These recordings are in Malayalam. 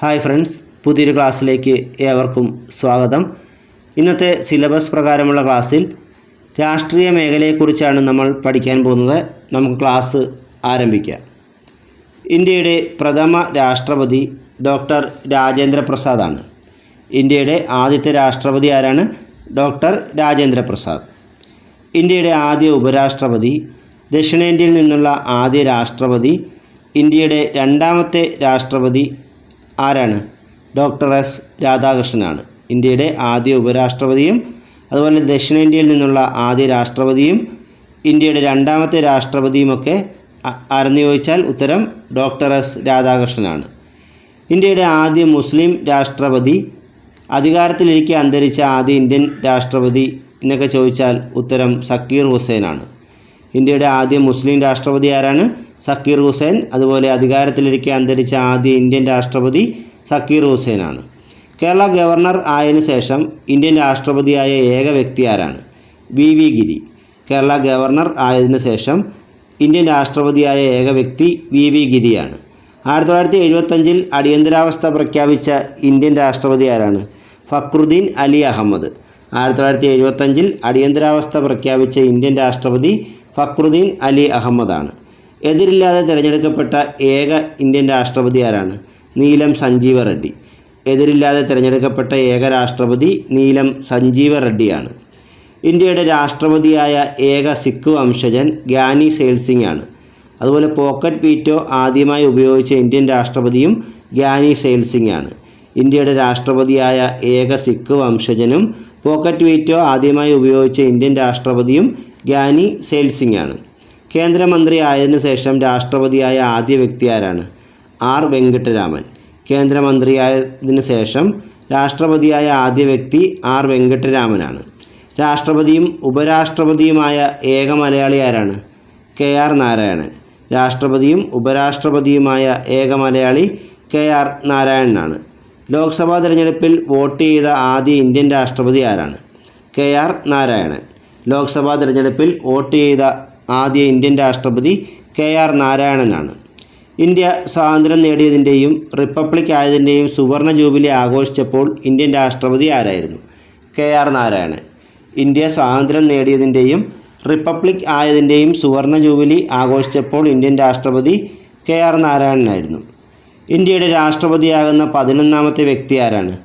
ഹായ് ഫ്രണ്ട്സ് പുതിയൊരു ക്ലാസ്സിലേക്ക് ഏവർക്കും സ്വാഗതം. ഇന്നത്തെ സിലബസ് പ്രകാരമുള്ള ക്ലാസ്സിൽ രാഷ്ട്രീയ മേഖലയെക്കുറിച്ചാണ് നമ്മൾ പഠിക്കാൻ പോകുന്നത്. നമുക്ക് ക്ലാസ് ആരംഭിക്കാം. ഇന്ത്യയുടെ പ്രഥമ രാഷ്ട്രപതി ഡോക്ടർ രാജേന്ദ്ര പ്രസാദാണ് ഇന്ത്യയുടെ ആദ്യത്തെ രാഷ്ട്രപതി ആരാണ്? ഡോക്ടർ രാജേന്ദ്ര പ്രസാദ്. ഇന്ത്യയുടെ ആദ്യ ഉപരാഷ്ട്രപതി ദക്ഷിണേന്ത്യയിൽ നിന്നുള്ള ആദ്യ രാഷ്ട്രപതി ഇന്ത്യയുടെ രണ്ടാമത്തെ രാഷ്ട്രപതി ആരാണ്? Doctor S. രാധാകൃഷ്ണനാണ്. ഇന്ത്യയുടെ ആദ്യ ഉപരാഷ്ട്രപതിയും അതുപോലെ ദക്ഷിണേന്ത്യയിൽ നിന്നുള്ള ആദ്യ രാഷ്ട്രപതിയും ഇന്ത്യയുടെ രണ്ടാമത്തെ രാഷ്ട്രപതിയുമൊക്കെ ആരെന്ന് ചോദിച്ചാൽ ഉത്തരം ഡോക്ടർ എസ്. രാധാകൃഷ്ണനാണ്. ഇന്ത്യയുടെ ആദ്യ മുസ്ലിം രാഷ്ട്രപതി അധികാരത്തിലിരിക്കെ അന്തരിച്ച ആദ്യ ഇന്ത്യൻ രാഷ്ട്രപതി എന്നൊക്കെ ചോദിച്ചാൽ ഉത്തരം സക്കീർ ഹുസൈനാണ്. ഇന്ത്യയുടെ ആദ്യ മുസ്ലിം രാഷ്ട്രപതി ആരാണ്? സക്കീർ ഹുസൈൻ അതുപോലെ അധികാരത്തിലിരിക്കെ അന്തരിച്ച ആദ്യ ഇന്ത്യൻ രാഷ്ട്രപതി സക്കീർ ഹുസൈനാണ്. കേരള ഗവർണർ ആയതിനു ശേഷം ഇന്ത്യൻ രാഷ്ട്രപതിയായ ഏക വ്യക്തി ആരാണ്? V. V. Giri. Kerala governor ആയതിനു ശേഷം ഇന്ത്യൻ രാഷ്ട്രപതിയായ ഏക വ്യക്തി വി. വി. ഗിരിയാണ്. ആയിരത്തി തൊള്ളായിരത്തി എഴുപത്തഞ്ചിൽ അടിയന്തരാവസ്ഥ പ്രഖ്യാപിച്ച ഇന്ത്യൻ രാഷ്ട്രപതി ആരാണ്? ഫക്രുദ്ദീൻ അലി അഹമ്മദ്. ആയിരത്തി തൊള്ളായിരത്തി എഴുപത്തഞ്ചിൽ അടിയന്തരാവസ്ഥ പ്രഖ്യാപിച്ച ഇന്ത്യൻ രാഷ്ട്രപതി ഫക്രുദ്ദീൻ അലി അഹമ്മദാണ്. എതിരില്ലാതെ തിരഞ്ഞെടുക്കപ്പെട്ട ഏക ഇന്ത്യൻ രാഷ്ട്രപതി ആരാണ്? നീലം സഞ്ജീവ റെഡ്ഡി. എതിരില്ലാതെ തിരഞ്ഞെടുക്കപ്പെട്ട ഏക രാഷ്ട്രപതി നീലം സഞ്ജീവ റെഡ്ഡിയാണ്. ഇന്ത്യയുടെ രാഷ്ട്രപതിയായ ഏക സിഖ് വംശജൻ ഗ്യാനി സെയിൽസിംഗ് ആണ്. അതുപോലെ പോക്കറ്റ് വീറ്റോ ആദ്യമായി ഉപയോഗിച്ച ഇന്ത്യൻ രാഷ്ട്രപതിയും ഗ്യാനി സെയിൽസിംഗ് ആണ്. ഇന്ത്യയുടെ രാഷ്ട്രപതിയായ ഏക സിഖ് വംശജനും പോക്കറ്റ് വീറ്റോ ആദ്യമായി ഉപയോഗിച്ച ഇന്ത്യൻ രാഷ്ട്രപതിയും ഗ്യാനി സെയിൽസിംഗ് ആണ്. കേന്ദ്രമന്ത്രി ആയതിനു ശേഷം രാഷ്ട്രപതിയായ ആദ്യ വ്യക്തി ആരാണ് ആർ. വെങ്കട്ടരാമൻ. കേന്ദ്രമന്ത്രിയായതിനു ശേഷം രാഷ്ട്രപതിയായ ആദ്യ വ്യക്തി ആർ. വെങ്കിട്ടരാമനാണ്. രാഷ്ട്രപതിയും ഉപരാഷ്ട്രപതിയുമായ ഏക മലയാളി ആരാണ് കെ. ആർ. നാരായണൻ. രാഷ്ട്രപതിയും ഉപരാഷ്ട്രപതിയുമായ ഏക മലയാളി കെ. ആർ. നാരായണനാണ്. ലോക്സഭാ തിരഞ്ഞെടുപ്പിൽ വോട്ട് ചെയ്ത ആദ്യ ഇന്ത്യൻ രാഷ്ട്രപതി ആരാണ്? കെ. ആർ. നാരായണൻ. ലോക്സഭാ തിരഞ്ഞെടുപ്പിൽ വോട്ട് ചെയ്ത ആദ്യ ഇന്ത്യൻ രാഷ്ട്രപതി കെ ആർ നാരായണനാണ്. ഇന്ത്യ സ്വാതന്ത്ര്യം നേടിയതിന്റെയും റിപ്പബ്ലിക് ആയതിന്റെയും സുവർണ ജൂബിലി ആഘോഷിച്ചപ്പോൾ ഇന്ത്യൻ രാഷ്ട്രപതി ആരായിരുന്നു? K R Narayanan. ഇന്ത്യ സ്വാതന്ത്ര്യം നേടിയതിന്റെയും റിപ്പബ്ലിക് ആയതിന്റെയും സുവർണ ജൂബിലി ആഘോഷിച്ചപ്പോൾ ഇന്ത്യൻ രാഷ്ട്രപതി കെ ആർ നാരായണനായിരുന്നു. ഇന്ത്യയുടെ രാഷ്ട്രപതിയാകുന്ന പതിനൊന്നാമത്തെ വ്യക്തി ആരാണ്?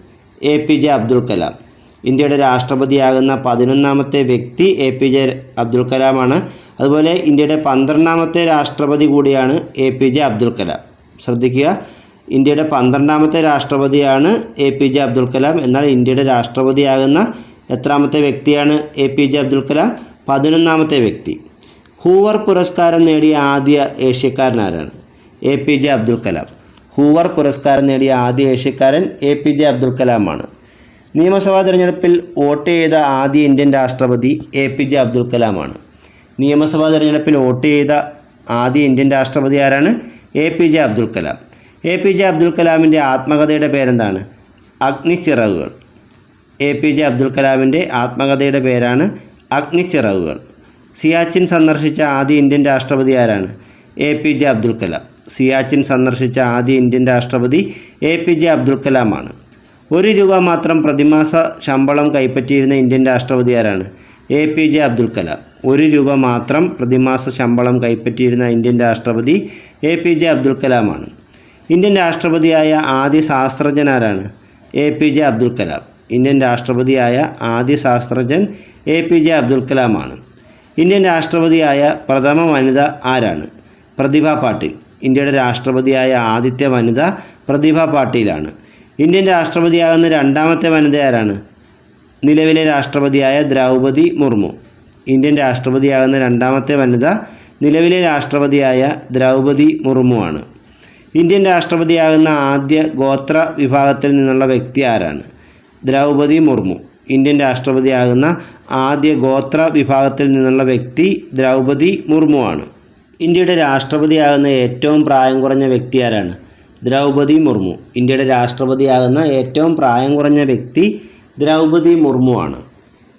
A P J Abdul Kalam. ഇന്ത്യയുടെ രാഷ്ട്രപതിയാകുന്ന പതിനൊന്നാമത്തെ വ്യക്തി എ പി ജെ അബ്ദുൽ കലാമാണ്. അതുപോലെ ഇന്ത്യയുടെ പന്ത്രണ്ടാമത്തെ രാഷ്ട്രപതി കൂടിയാണ് A P J Abdul Kalam. ശ്രദ്ധിക്കുക ഇന്ത്യയുടെ പന്ത്രണ്ടാമത്തെ രാഷ്ട്രപതിയാണ് A P J Abdul Kalam. എന്നാൽ ഇന്ത്യയുടെ രാഷ്ട്രപതിയാകുന്ന എത്രാമത്തെ വ്യക്തിയാണ് A P J Abdul Kalam? പതിനൊന്നാമത്തെ വ്യക്തി. ഹൂവർ പുരസ്കാരം നേടിയ ആദ്യ ഏഷ്യക്കാരനാരാണ് A P J Abdul Kalam. Hoover പുരസ്കാരം നേടിയ ആദ്യ ഏഷ്യക്കാരൻ എ പി ജെ അബ്ദുൽ കലാമാണ്. നിയമസഭാ തിരഞ്ഞെടുപ്പിൽ വോട്ട് ചെയ്ത ആദ്യ ഇന്ത്യൻ രാഷ്ട്രപതി എ പി ജെ അബ്ദുൽ കലാമാണ്. നിയമസഭാ തിരഞ്ഞെടുപ്പിൽ വോട്ട് ചെയ്ത ആദ്യ ഇന്ത്യൻ രാഷ്ട്രപതി ആരാണ്? A P J Abdul Kalam. A P J Abdul കലാമിന്റെ ആത്മകഥയുടെ പേരെന്താണ്? അഗ്നിച്ചിറകുകൾ. എ പി ജെ അബ്ദുൽ കലാമിന്റെ ആത്മകഥയുടെ പേരാണ് അഗ്നിച്ചിറകുകൾ. സിയാച്ചിൻ സന്ദർശിച്ച ആദ്യ ഇന്ത്യൻ രാഷ്ട്രപതി ആരാണ്? A P J Abdul Kalam. Siachen സന്ദർശിച്ച ആദ്യ ഇന്ത്യൻ രാഷ്ട്രപതി എ പി ജെ അബ്ദുൽ കലാമാണ്. ഒരു രൂപ മാത്രം പ്രതിമാസ ശമ്പളം കൈപ്പറ്റിയിരുന്ന ഇന്ത്യൻ രാഷ്ട്രപതി ആരാണ് A P J Abdul Kalam. ഒരു രൂപ മാത്രം പ്രതിമാസ ശമ്പളം കൈപ്പറ്റിയിരുന്ന ഇന്ത്യൻ രാഷ്ട്രപതി എ പി ജെ അബ്ദുൽ കലാമാണ്. ഇന്ത്യൻ രാഷ്ട്രപതിയായ ആദ്യ ശാസ്ത്രജ്ഞൻ ആരാണ്? A P J Abdul Kalam. Indian രാഷ്ട്രപതിയായ ആദ്യ ശാസ്ത്രജ്ഞൻ എ പി ജെ അബ്ദുൽ കലാമാണ്. ഇന്ത്യൻ രാഷ്ട്രപതിയായ പ്രഥമ വനിത ആരാണ്? പ്രതിഭ പാട്ടീൽ. ഇന്ത്യയുടെ രാഷ്ട്രപതിയായ ആദ്യത്തെ വനിത പ്രതിഭ പാട്ടീലാണ്. ഇന്ത്യൻ രാഷ്ട്രപതിയാകുന്ന രണ്ടാമത്തെ വനിത ആരാണ്? നിലവിലെ രാഷ്ട്രപതിയായ ദ്രൗപതി മുർമു. ഇന്ത്യൻ രാഷ്ട്രപതിയാകുന്ന രണ്ടാമത്തെ വനിത നിലവിലെ രാഷ്ട്രപതിയായ ദ്രൗപതി മുർമു ആണ്. ഇന്ത്യൻ രാഷ്ട്രപതിയാകുന്ന ആദ്യ ഗോത്ര വിഭാഗത്തിൽ നിന്നുള്ള വ്യക്തി ആരാണ്? ദ്രൗപതി മുർമു. ഇന്ത്യൻ രാഷ്ട്രപതിയാകുന്ന ആദ്യ ഗോത്ര വിഭാഗത്തിൽ നിന്നുള്ള വ്യക്തി ദ്രൗപതി മുർമു ആണ്. ഇന്ത്യയുടെ രാഷ്ട്രപതിയാകുന്ന ഏറ്റവും പ്രായം കുറഞ്ഞ വ്യക്തി ആരാണ്? ദ്രൗപതി മുർമു. ഇന്ത്യയുടെ രാഷ്ട്രപതിയാകുന്ന ഏറ്റവും പ്രായം കുറഞ്ഞ വ്യക്തി ദ്രൗപദി മുർമു ആണ്.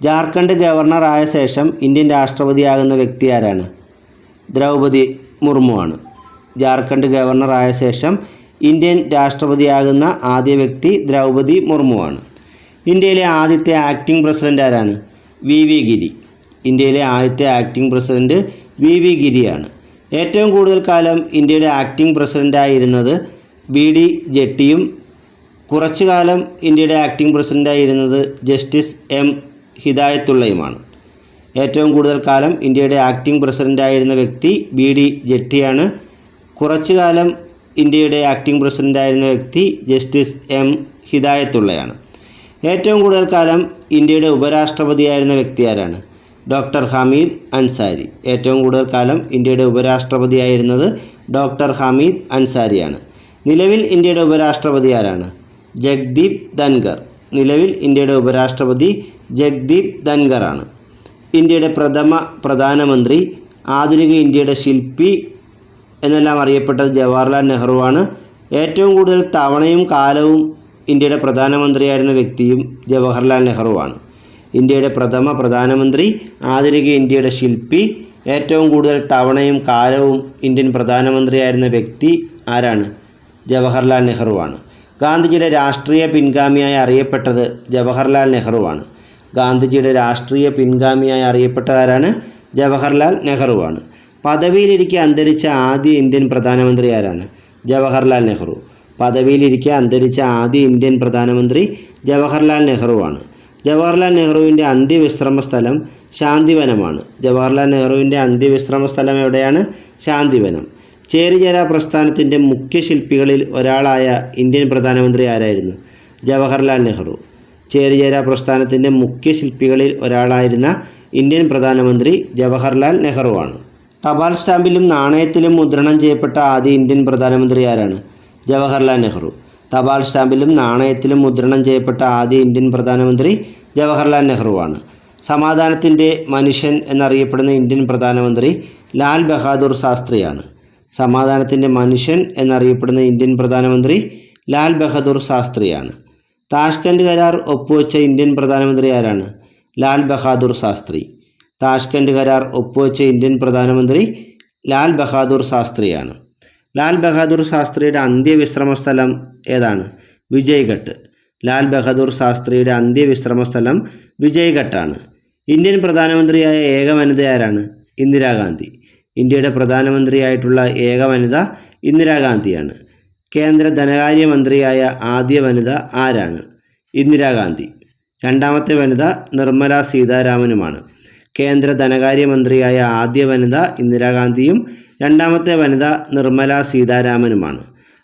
ജാർഖണ്ഡ് ഗവർണർ ആയ ശേഷം ഇന്ത്യൻ രാഷ്ട്രപതിയാകുന്ന വ്യക്തി ആരാണ്? ദ്രൗപദി മുർമു ആണ്. ജാർഖണ്ഡ് ഗവർണർ ആയ ശേഷം ഇന്ത്യൻ രാഷ്ട്രപതിയാകുന്ന ആദ്യ വ്യക്തി ദ്രൗപദി ആണ്. ഇന്ത്യയിലെ ആദ്യത്തെ ആക്ടിംഗ് പ്രസിഡന്റ് ആരാണ്? വി. വി. ഗിരി. ഇന്ത്യയിലെ ആദ്യത്തെ ആക്ടിംഗ് പ്രസിഡന്റ് വി. വി. ഗിരിയാണ്. ഏറ്റവും കൂടുതൽ കാലം ഇന്ത്യയുടെ ആക്ടിംഗ് പ്രസിഡന്റായിരുന്നത് ബി ഡി ജെട്ടിയും കുറച്ചു കാലം ഇന്ത്യയുടെ ആക്ടിംഗ് പ്രസിഡന്റായിരുന്നത് ജസ്റ്റിസ് എം ഹിദായത്തുള്ളയുമാണ്. ഏറ്റവും കൂടുതൽ കാലം ഇന്ത്യയുടെ ആക്ടിംഗ് പ്രസിഡന്റായിരുന്ന വ്യക്തി ബി ഡി ജെട്ടിയാണ്. കുറച്ചു കാലം ഇന്ത്യയുടെ ആക്ടിംഗ് പ്രസിഡന്റായിരുന്ന വ്യക്തി ജസ്റ്റിസ് എം ഹിദായത്തുള്ളയാണ്. ഏറ്റവും കൂടുതൽ കാലം ഇന്ത്യയുടെ ഉപരാഷ്ട്രപതിയായിരുന്ന വ്യക്തി ആരാണ്? ഡോക്ടർ ഹമീദ് അൻസാരി. ഏറ്റവും കൂടുതൽ കാലം ഇന്ത്യയുടെ ഉപരാഷ്ട്രപതിയായിരുന്നത് ഡോക്ടർ ഹമീദ് അൻസാരിയാണ്. നിലവിൽ ഇന്ത്യയുടെ ഉപരാഷ്ട്രപതി ആരാണ്? ജഗ്ദീപ് ധൻഖർ. നിലവിൽ ഇന്ത്യയുടെ ഉപരാഷ്ട്രപതി ജഗ്ദീപ് ധൻഗറാണ് ഇന്ത്യയുടെ പ്രഥമ പ്രധാനമന്ത്രി ആധുനിക ഇന്ത്യയുടെ ശില്പി എന്നെല്ലാം അറിയപ്പെട്ടത് ജവഹർലാൽ നെഹ്റുവാണ് ഏറ്റവും കൂടുതൽ തവണയും കാലവും ഇന്ത്യയുടെ പ്രധാനമന്ത്രിയായിരുന്ന വ്യക്തിയും ജവഹർലാൽ നെഹ്റുവാണ് ഇന്ത്യയുടെ പ്രഥമ പ്രധാനമന്ത്രി ആധുനിക ഇന്ത്യയുടെ ശില്പി ഏറ്റവും കൂടുതൽ തവണയും കാലവും ഇന്ത്യൻ പ്രധാനമന്ത്രിയായിരുന്ന വ്യക്തി ആരാണ്? ജവഹർലാൽ നെഹ്റുവാണ്. ഗാന്ധിജിയുടെ രാഷ്ട്രീയ പിൻഗാമിയായി അറിയപ്പെട്ടത് ജവഹർലാൽ നെഹ്റുവാണ്. ഗാന്ധിജിയുടെ രാഷ്ട്രീയ പിൻഗാമിയായി അറിയപ്പെട്ടതാരാണ് ജവഹർലാൽ നെഹ്റുവാണ്. പദവിയിലിരിക്കെ അന്തരിച്ച ആദ്യ ഇന്ത്യൻ പ്രധാനമന്ത്രി ആരാണ്? ജവഹർലാൽ നെഹ്റു. പദവിയിലിരിക്കെ അന്തരിച്ച ആദ്യ ഇന്ത്യൻ പ്രധാനമന്ത്രി ജവഹർലാൽ നെഹ്റുവാണ്. ജവഹർലാൽ നെഹ്റുവിന്റെ അന്ത്യവിശ്രമ സ്ഥലം ശാന്തിവനമാണ്. ജവഹർലാൽ നെഹ്റുവിന്റെ അന്ത്യവിശ്രമ സ്ഥലം എവിടെയാണ്? ശാന്തിവനം. ചേരിചേര പ്രസ്ഥാനത്തിന്റെ മുഖ്യ ശില്പികളിൽ ഒരാളായ ഇന്ത്യൻ പ്രധാനമന്ത്രി ആരായിരുന്നു? ജവഹർലാൽ നെഹ്റു. ചേരിചേര പ്രസ്ഥാനത്തിന്റെ മുഖ്യ ശില്പികളിൽ ഒരാളായിരുന്ന ഇന്ത്യൻ പ്രധാനമന്ത്രി ജവഹർലാൽ നെഹ്റുവാണ്. തപാൽ സ്റ്റാമ്പിലും നാണയത്തിലും മുദ്രണം ചെയ്യപ്പെട്ട ആദ്യ ഇന്ത്യൻ പ്രധാനമന്ത്രി ആരാണ്? ജവഹർലാൽ നെഹ്റു. തപാൽ സ്റ്റാമ്പിലും നാണയത്തിലും മുദ്രണം ചെയ്യപ്പെട്ട ആദ്യ ഇന്ത്യൻ പ്രധാനമന്ത്രി ജവഹർലാൽ നെഹ്റുവാണ്. സമാധാനത്തിന്റെ മനുഷ്യൻ എന്നറിയപ്പെടുന്ന ഇന്ത്യൻ പ്രധാനമന്ത്രി ലാൽ ബഹാദൂർ ശാസ്ത്രിയാണ്. സമാധാനത്തിന്റെ മനുഷ്യൻ എന്നറിയപ്പെടുന്ന ഇന്ത്യൻ പ്രധാനമന്ത്രി ലാൽ ബഹദൂർ ശാസ്ത്രിയാണ്. താഷ്കൻഡ് കരാർ ഒപ്പുവെച്ച ഇന്ത്യൻ പ്രധാനമന്ത്രി ആരാണ്? ലാൽ ബഹാദൂർ ശാസ്ത്രി. താഷ്കൻഡ് കരാർ ഒപ്പുവെച്ച ഇന്ത്യൻ പ്രധാനമന്ത്രി ലാൽ ബഹാദൂർ ശാസ്ത്രിയാണ്. ലാൽ ബഹാദൂർ ശാസ്ത്രിയുടെ അന്ത്യവിശ്രമ സ്ഥലം ഏതാണ്? വിജയ്ഘട്ട്. ലാൽ ബഹാദൂർ ശാസ്ത്രിയുടെ അന്ത്യവിശ്രമ സ്ഥലം വിജയ്ഘട്ടാണ്. ഇന്ത്യൻ പ്രധാനമന്ത്രിയായ ഏക വനിത ആരാണ് ഇന്ദിരാഗാന്ധി. ഇന്ത്യയുടെ പ്രധാനമന്ത്രിയായിട്ടുള്ള ഏക വനിത ഇന്ദിരാഗാന്ധിയാണ്. കേന്ദ്ര ധനകാര്യമന്ത്രിയായ ആദ്യ വനിത ആരാണ്? ഇന്ദിരാഗാന്ധി. രണ്ടാമത്തെ വനിത നിർമ്മല സീതാരാമനുമാണ്. കേന്ദ്ര ധനകാര്യമന്ത്രിയായ ആദ്യ വനിത ഇന്ദിരാഗാന്ധിയും രണ്ടാമത്തെ വനിത നിർമ്മല സീതാരാമനുമാണ്.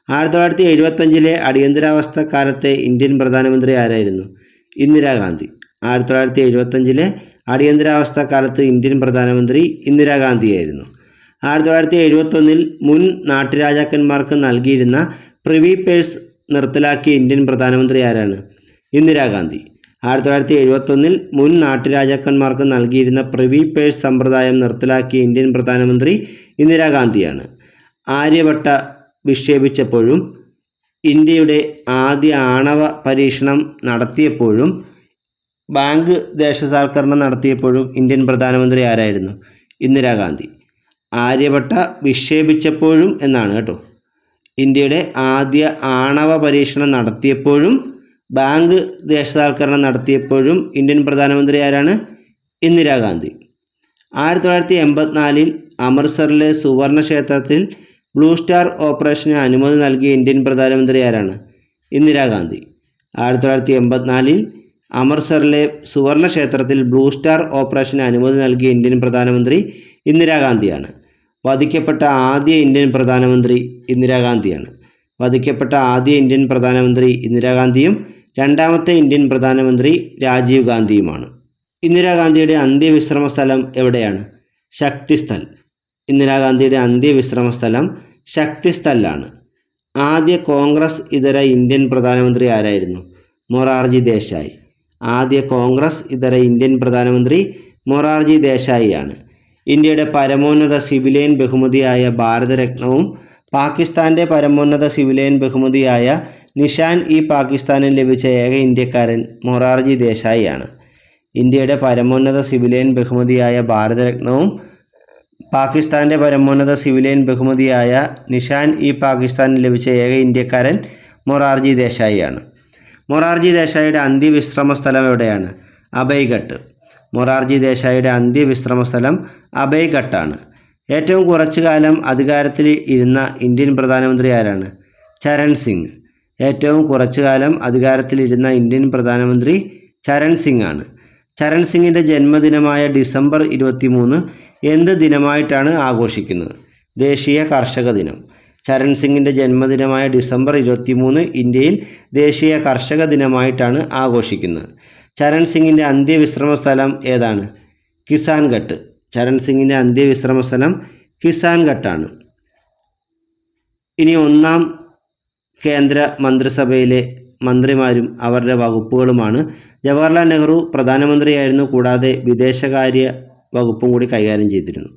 ആയിരത്തി തൊള്ളായിരത്തി എഴുപത്തഞ്ചിലെ അടിയന്തരാവസ്ഥ കാലത്തെ ഇന്ത്യൻ പ്രധാനമന്ത്രി ആരായിരുന്നു? ഇന്ദിരാഗാന്ധി. ആയിരത്തി തൊള്ളായിരത്തി എഴുപത്തഞ്ചിലെ അടിയന്തരാവസ്ഥ കാലത്ത് ഇന്ത്യൻ പ്രധാനമന്ത്രി ഇന്ദിരാഗാന്ധിയായിരുന്നു. ആയിരത്തി തൊള്ളായിരത്തി എഴുപത്തൊന്നിൽ മുൻ നാട്ടുരാജാക്കന്മാർക്ക് നൽകിയിരുന്ന പ്രിവി പേഴ്സ് നിർത്തലാക്കിയ ഇന്ത്യൻ പ്രധാനമന്ത്രി ആരാണ്? ഇന്ദിരാഗാന്ധി. ആയിരത്തി തൊള്ളായിരത്തി എഴുപത്തൊന്നിൽ മുൻ നാട്ടുരാജാക്കന്മാർക്ക് നൽകിയിരുന്ന പ്രിവി പേഴ്സ് സമ്പ്രദായം നിർത്തലാക്കിയ ഇന്ത്യൻ പ്രധാനമന്ത്രി ഇന്ദിരാഗാന്ധിയാണ്. ആര്യവട്ട വിക്ഷേപിച്ചപ്പോഴും ഇന്ത്യയുടെ ആദ്യ ആണവ പരീക്ഷണം നടത്തിയപ്പോഴും ബാങ്ക് ദേശസാൽക്കരണം നടത്തിയപ്പോഴും ഇന്ത്യൻ പ്രധാനമന്ത്രി ആരായിരുന്നു? ഇന്ദിരാഗാന്ധി. ആര്യഭട്ട വിക്ഷേപിച്ചപ്പോഴും എന്നാണ് കേട്ടോ. ഇന്ത്യയുടെ ആദ്യ ആണവ പരീക്ഷണം നടത്തിയപ്പോഴും ബാങ്ക് ദേശസാൽക്കരണം നടത്തിയപ്പോഴും ഇന്ത്യൻ പ്രധാനമന്ത്രി ആരാണ്? ഇന്ദിരാഗാന്ധി ആയിരത്തി തൊള്ളായിരത്തി എൺപത്തിനാലിൽ അമൃത്സറിലെ സുവർണ ക്ഷേത്രത്തിൽ ബ്ലൂ സ്റ്റാർ ഓപ്പറേഷന് അനുമതി നൽകിയ ഇന്ത്യൻ പ്രധാനമന്ത്രി ആരാണ്? ഇന്ദിരാഗാന്ധി ആയിരത്തി തൊള്ളായിരത്തി എൺപത്തിനാലിൽ അമൃത്സറിലെ സുവർണ ക്ഷേത്രത്തിൽ ബ്ലൂ സ്റ്റാർ ഓപ്പറേഷന് അനുമതി നൽകിയ ഇന്ത്യൻ പ്രധാനമന്ത്രി ഇന്ദിരാഗാന്ധിയാണ് വധിക്കപ്പെട്ട ആദ്യ ഇന്ത്യൻ പ്രധാനമന്ത്രി ഇന്ദിരാഗാന്ധിയാണ് വധിക്കപ്പെട്ട ആദ്യ ഇന്ത്യൻ പ്രധാനമന്ത്രി ഇന്ദിരാഗാന്ധിയും രണ്ടാമത്തെ ഇന്ത്യൻ പ്രധാനമന്ത്രി രാജീവ് ഗാന്ധിയുമാണ്. ഇന്ദിരാഗാന്ധിയുടെ അന്ത്യവിശ്രമ സ്ഥലം എവിടെയാണ്? ശക്തിസ്ഥൽ. ഇന്ദിരാഗാന്ധിയുടെ അന്ത്യവിശ്രമ സ്ഥലം ശക്തിസ്ഥലാണ്. ആദ്യ കോൺഗ്രസ് ഇതര ഇന്ത്യൻ പ്രധാനമന്ത്രി ആരായിരുന്നു? മൊറാർജി ദേശായി. ആദ്യ കോൺഗ്രസ് ഇതര ഇന്ത്യൻ പ്രധാനമന്ത്രി മൊറാർജി ദേശായിയാണ്. ഇന്ത്യയുടെ പരമോന്നത സിവിലിയൻ ബഹുമതിയായ ഭാരതരത്നവും പാകിസ്ഥാന്റെ പരമോന്നത സിവിലിയൻ ബഹുമതിയായ നിഷാൻ ഇ പാകിസ്ഥാനിൽ ലഭിച്ച ഏക ഇന്ത്യക്കാരൻ മൊറാർജി ദേശായിയാണ്. ഇന്ത്യയുടെ പരമോന്നത സിവിലിയൻ ബഹുമതിയായ ഭാരതരത്നവും പാകിസ്ഥാന്റെ പരമോന്നത സിവിലിയൻ ബഹുമതിയായ നിഷാൻ ഇ പാകിസ്ഥാനിൽ ലഭിച്ച ഏക ഇന്ത്യക്കാരൻ മൊറാർജി ദേശായിയാണ്. മൊറാർജി ദേശായിയുടെ അന്ത്യവിശ്രമ സ്ഥലം എവിടെയാണ്? അഭയ്ഘട്ട് മൊറാർജി ദേശായിയുടെ അന്ത്യവിശ്രമ സ്ഥലം അഭയ്ഘട്ടാണ് ഏറ്റവും കുറച്ചു കാലം അധികാരത്തിൽ ഇരുന്ന ഇന്ത്യൻ പ്രധാനമന്ത്രി ആരാണ്? ചരൺ സിംഗ്. ഏറ്റവും കുറച്ചു കാലം അധികാരത്തിലിരുന്ന ഇന്ത്യൻ പ്രധാനമന്ത്രി ചരൺ സിംഗ് ആണ്. ചരൺ സിംഗിന്റെ ജന്മദിനമായ ഡിസംബർ ഇരുപത്തി മൂന്ന് എന്ത് ദിനമായിട്ടാണ് ആഘോഷിക്കുന്നത്? ദേശീയ കർഷക ദിനം. ചരൺ സിംഗിന്റെ ജന്മദിനമായ ഡിസംബർ ഇരുപത്തി മൂന്ന് ഇന്ത്യയിൽ ദേശീയ കർഷക ദിനമായിട്ടാണ് ആഘോഷിക്കുന്നത്. ചരൺ സിംഗിന്റെ അന്ത്യവിശ്രമ സ്ഥലം ഏതാണ്? കിസാൻ ഘട്ട്. ചരൺ സിംഗിന്റെ അന്ത്യവിശ്രമ സ്ഥലം കിസാൻ ഘട്ടാണ്. ഇനി ഒന്നാം കേന്ദ്ര മന്ത്രിസഭയിലെ മന്ത്രിമാരും അവരുടെ വകുപ്പുകളുമാണ്. ജവഹർലാൽ നെഹ്റു പ്രധാനമന്ത്രിയായിരുന്നു കൂടാതെ വിദേശകാര്യ വകുപ്പും കൂടി കൈകാര്യം ചെയ്തിരുന്നു.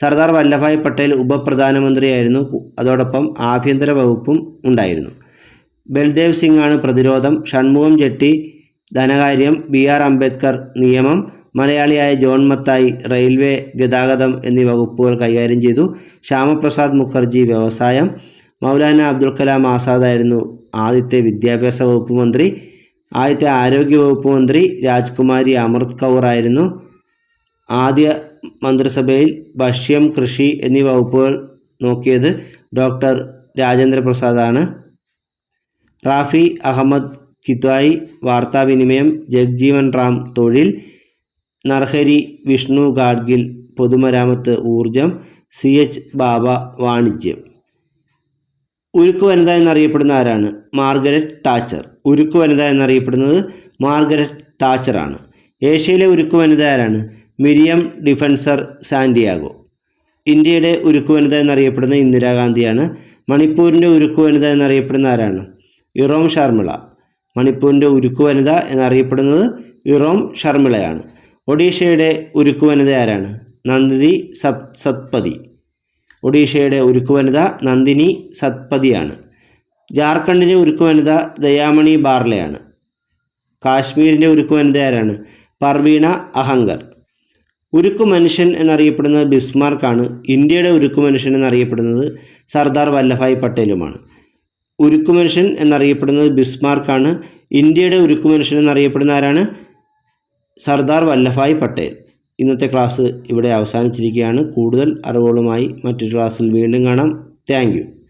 സർദാർ വല്ലഭായ് പട്ടേൽ ഉപപ്രധാനമന്ത്രിയായിരുന്നു അതോടൊപ്പം ആഭ്യന്തര വകുപ്പും ഉണ്ടായിരുന്നു. ബൽദേവ് സിംഗ് ആണ് പ്രതിരോധം. ഷൺമുഖം ചെട്ടി ധനകാര്യം ബി ആർ അംബേദ്കർ നിയമം മലയാളിയായ ജോൺ മത്തായി റെയിൽവേ ഗതാഗതം എന്നീ വകുപ്പുകൾ കൈകാര്യം ചെയ്തു. ശ്യാമപ്രസാദ് മുഖർജി വ്യവസായം മൗലാന അബ്ദുൽ കലാം ആസാദായിരുന്നു ആദ്യത്തെ വിദ്യാഭ്യാസ വകുപ്പ് മന്ത്രി. ആദ്യത്തെ ആരോഗ്യ വകുപ്പ് മന്ത്രി രാജ്കുമാരി അമൃത് കൗർ ആയിരുന്നു. ആദ്യ മന്ത്രിസഭയിൽ ഭക്ഷ്യം കൃഷി എന്നീ വകുപ്പുകൾ നോക്കിയത് ഡോക്ടർ രാജേന്ദ്ര പ്രസാദാണ് റാഫി അഹമ്മദ് കിത്വായി വാർത്താവിനിമയം ജഗ്ജീവൻ റാം തൊഴിൽ നർഹരി വിഷ്ണു ഗാഡ്ഗിൽ പൊതുമരാമത്ത് ഊർജം സി എച്ച് ബാബ വാണിജ്യം. ഉരുക്കു വനിത എന്നറിയപ്പെടുന്ന ആരാണ്? Margaret Thatcher. ഉരുക്കു വനിത എന്നറിയപ്പെടുന്നത് മാർഗരറ്റ് താച്ചറാണ്. ഏഷ്യയിലെ ഉരുക്കു വനിത ആരാണ്? Miriam Defensor Santiago. ഇന്ത്യയുടെ ഉരുക്കു വനിത എന്നറിയപ്പെടുന്നത് ഇന്ദിരാഗാന്ധിയാണ്. മണിപ്പൂരിന്റെ ഉരുക്കു വനിത എന്നറിയപ്പെടുന്ന ആരാണ്? ഇറോം ഷർമിള. മണിപ്പൂരിന്റെ ഉരുക്കു വനിത എന്നറിയപ്പെടുന്നത് ഇറോം ഷർമിളയാണ് ഒഡീഷയുടെ ഉരുക്കു വനിത ആരാണ്? നന്ദിനി സത് സത്പതി. ഒഡീഷയുടെ ഉരുക്കു വനിത നന്ദിനി സത്പതിയാണ്. ജാർഖണ്ഡിന്റെ ഉരുക്കു വനിത ദയാമണി ബാർലയാണ്. കാശ്മീരിന്റെ ഉരുക്കു വനിത ആരാണ്? പർവീണ അഹങ്കർ. ഉരുക്കു മനുഷ്യൻ എന്നറിയപ്പെടുന്നത് ബിസ്മാർക്കാണ്. ഇന്ത്യയുടെ ഉരുക്കു മനുഷ്യൻ എന്നറിയപ്പെടുന്നത് സർദാർ വല്ലഭായ് പട്ടേലുമാണ്. ഉരുക്കു മനുഷ്യൻ എന്നറിയപ്പെടുന്നത് ബിസ്മാർക്കാണ്. ഇന്ത്യയുടെ ഉരുക്കു മനുഷ്യൻ എന്നറിയപ്പെടുന്ന ആരാണ്? സർദാർ വല്ലഭായ് പട്ടേൽ. ഇന്നത്തെ ക്ലാസ് ഇവിടെ അവസാനിച്ചിരിക്കുകയാണ്. കൂടുതൽ അറിവുകളുമായി മറ്റൊരു ക്ലാസ്സിൽ വീണ്ടും കാണാം. താങ്ക്